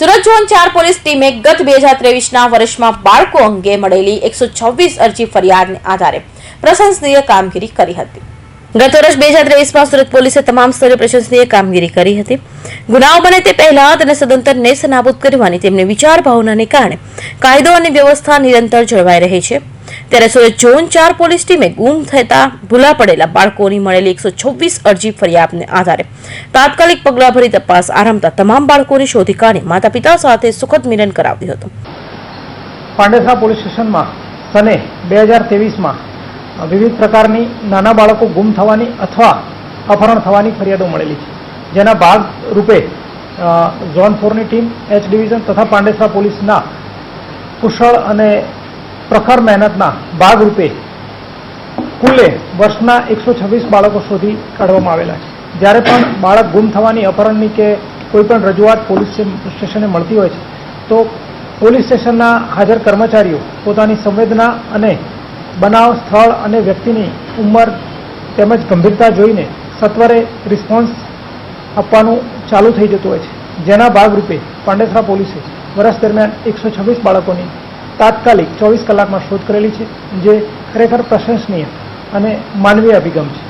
Surat zone ચાર police ટીમે ગત બે હજાર ત્રેવીસના વર્ષમાં બાળકો અંગે મળેલી એકસો છવ્વીસ અરજી ફરિયાદને આધારે પ્રશંસનીય કામગીરી કરી હતી. ગત વર્ષ બે હજાર ત્રેવીસમાં સુરત પોલીસે તમામ સ્તરે પ્રશંસનીય કામગીરી કરી હતી. ગુનાઓ બને તે પહેલા તેને સદંતર નેસ્તનાબૂદ કરવાની તેમની વિચાર ભાવનાને કારણે કાયદો અને વ્યવસ્થા નિરંતર જળવાઈ રહી છે. ત્યારે સુરત ઝોન ચાર પોલીસ ટીમે ગુમ થતા ભૂલા પડેલા બાળકોની મળેલી એકસો છવ્વીસ અરજી ફરિયાદને આધારે તાત્કાલિક પગલાભરી તપાસ આરંભતા તમામ બાળકોની શોધી કાઢી માતા પિતા સાથે સુખદ મિલન કરાવ્યું હતું. પાંડેસરા પોલીસ સ્ટેશનમાં સને બે હજાર ત્રેવીસમાં વિવિધ પ્રકારની નાના બાળકો ગુમ થવાની અથવા અપહરણ થવાની ફરિયાદો મળેલી છે. જેના ભાગ રૂપે ઝોન ફોરની ટીમ, એચ ડિવિઝન તથા પાંડેસરા પોલીસના કુશળ અને પ્રખર મહેનતના ભાગરૂપે કુલે વર્ષના એકસો છવ્વીસ બાળકો શોધી કાઢવામાં આવેલા છે. જ્યારે પણ બાળક ગુમ થવાની, અપહરણની કે કોઈપણ રજૂઆત પોલીસ સ્ટેશને મળતી હોય છે, તો પોલીસ સ્ટેશનના હાજર કર્મચારીઓ પોતાની સંવેદના અને બનાવ, સ્થળ અને વ્યક્તિની ઉંમર તેમજ ગંભીરતા જોઈને સત્વરે રિસ્પોન્સ આપવાનું ચાલુ થઈ જતું હોય છે. જેના ભાગરૂપે પાંડેસરા પોલીસે વર્ષ દરમિયાન એકસો છવ્વીસ બાળકોની તાત્કાલિક ચોવીસ કલાકમાં શોધ કરેલી છે, જે ખરેખર પ્રશંસનીય અને માનવીય અભિગમ છે.